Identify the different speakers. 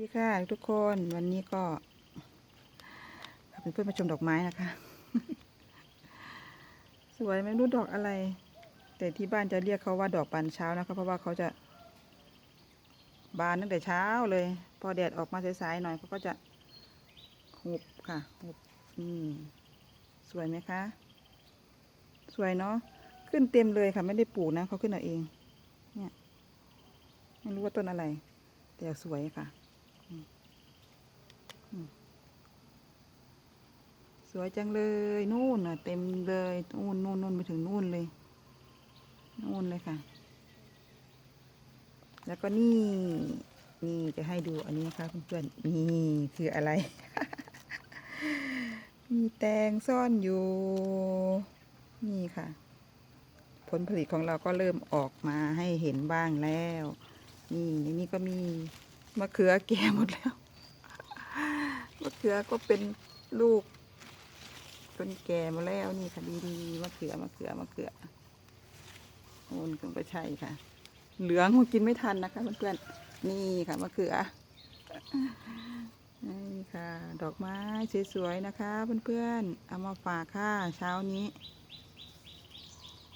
Speaker 1: ดีค่ะทุกคนวันนี้ก็พาเพื่อนมาชมดอกไม้นะคะ สวยไม่รู้ดอกอะไร แต่ที่บ้านจะเรียกเขาว่าดอกบานเช้านะคะ เพราะว่าเขาจะ บานตั้งแต่เช้าเลย พอแดดออกมาสายๆหน่อยเขาก็จะหุบค่ะหุบอืมสวยไหมคะ สวยเนาะขึ้นเต็มเลยค่ะ ไม่ได้ปลูกนะเขาขึ้นเอาเอง เนี่ย ไม่รู้ว่าต้นอะไร แต่สวยค่ะ สวยจังเลยนู่นน่ะ เต็มเลยนู่นนู่นนู่นไปถึงนู่นเลย นู่นเลยค่ะ แล้วก็นี่ นี่จะให้ดูอันนี้นะคะเพื่อนๆนี่คืออะไร มีแตงซ่อนอยู่ นี่ค่ะ ผลผลิตของเราก็เริ่มออกมาให้เห็นบ้างแล้ว นี่ในนี่ก็มี มะเขือแก่หมดแล้วมะเขือก็เป็นลูกต้นแก่มาแล้วนี่ค่ะดีดีๆมะเขือมะเขือมะเขือโอนก็ไม่ใช่ค่ะ เหลืองมันกินไม่ทันนะคะเพื่อนๆนี่ค่ะมะเขือนี่ค่ะ ดอกไม้สวยๆนะคะ เพื่อนๆเอามาฝากค่ะเช้านี้